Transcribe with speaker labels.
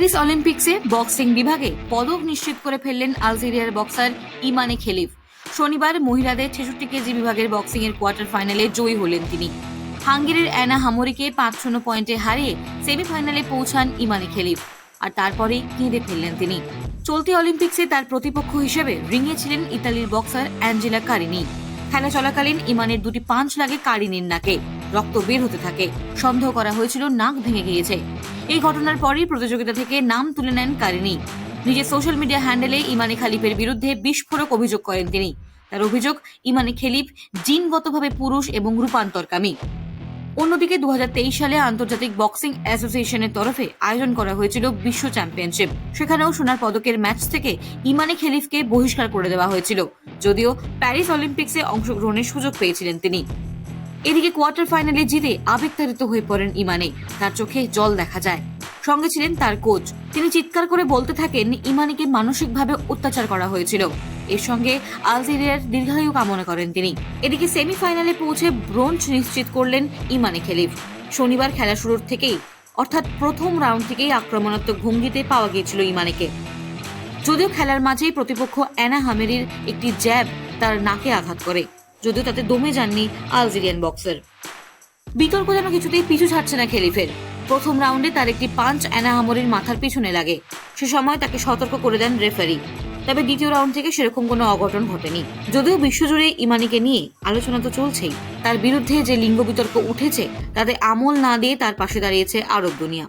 Speaker 1: Paris অলিম্পিক্সে boxing বিভাগে পদক নিশ্চিত করে ফেললেন আলজেরিয়ার বক্সার ইমানে খেলিফ। শনিবার মহিলাদের ছেষট্টি কেজি বিভাগের বক্সিং এর কোয়ার্টার ফাইনালে জয়ী হলেন তিনি। হাঙ্গেরির অ্যানা হামরিকে পাঁচ শূন্য পয়েন্টে হারিয়ে সেমিফাইনালে পৌঁছান ইমানে খেলিফ, আর তারপরেই কেঁদে ফেললেন তিনি। চলতি অলিম্পিক্সে তার প্রতিপক্ষ হিসেবে রিংয়ে ছিলেন ইতালির বক্সার অ্যাঞ্জেলা কারিনি। খেলা চলাকালীন ইমানের দুটি পাঞ্চ লাগে কারিনের নাকে রক্ত বের হতে থাকে। সন্দেহ করা হয়েছিল, নাক ভেঙে গিয়েছে। এই ঘটনার পরই প্রতিযোগিতা থেকে নাম তুলে নেন কারিনী। নিজের সোশ্যাল মিডিয়া হ্যান্ডেলে ইমানে খালিফের বিরুদ্ধে বিস্ফোরক অভিযোগ করেন তিনি। তার অভিযোগ, ইমানে খেলিফ জিনগতভাবে পুরুষ এবং রূপান্তরকামী। অন্যদিকে দু হাজার তেইশ সালে আন্তর্জাতিক বক্সিং অ্যাসোসিয়েশনের তরফে আয়োজন করা হয়েছিল বিশ্ব চ্যাম্পিয়নশিপ। সেখানেও সোনার পদকের ম্যাচ থেকে ইমানে খেলিফকে বহিষ্কার করে দেওয়া হয়েছিল। যদিও প্যারিস অলিম্পিক্সে অংশগ্রহণের সুযোগ পেয়েছিলেন তিনি। এদিকে কোয়ার্টার ফাইনালে জিতে আবেগতাড়িত হয়ে পড়েন ইমানে। তার চোখে জল দেখা যায়। সঙ্গে ছিলেন তার কোচ। তিনি চিৎকার করে বলতে থাকেন, ইমানিকে মানসিকভাবে অত্যাচার করা হয়েছিল। এর সঙ্গে আলজেরিয়ার দীর্ঘায়ু কামনা করেন তিনি। এদিকে সেমিফাইনালে পৌঁছে ব্রোঞ্জ নিশ্চিত করলেন ইমানে খেলিফ। শনিবার খেলা শুরুর থেকেই, অর্থাৎ প্রথম রাউন্ড থেকেই আক্রমণাত্মক ভঙ্গিতে পাওয়া গিয়েছিল ইমানেকে। যদিও খেলার মাঝেই প্রতিপক্ষ অ্যানা হামেরির একটি জ্যাব তার নাকে আঘাত করে, যদিও তাতে দমে যাননি আলজেরিয়ান বক্সার। বিতর্ক যেন কিছুতেই পিছু ছাড়ছে না খেলিফের। প্রথম রাউন্ডে তার একটি পাঞ্চ অ্যানাহামরির মাথার পিছনে লাগে। সে সময় তাকে সতর্ক করে দেন রেফারি। তবে দ্বিতীয় রাউন্ড থেকে সেরকম কোনো অঘটন ঘটেনি। যদিও বিশ্বজুড়ে ইমানিকে নিয়ে আলোচনা তো চলছেই। তার বিরুদ্ধে যে লিঙ্গ বিতর্ক উঠেছে, তাতে আমল না দিয়ে তার পাশে দাঁড়িয়েছে আরব দুনিয়া।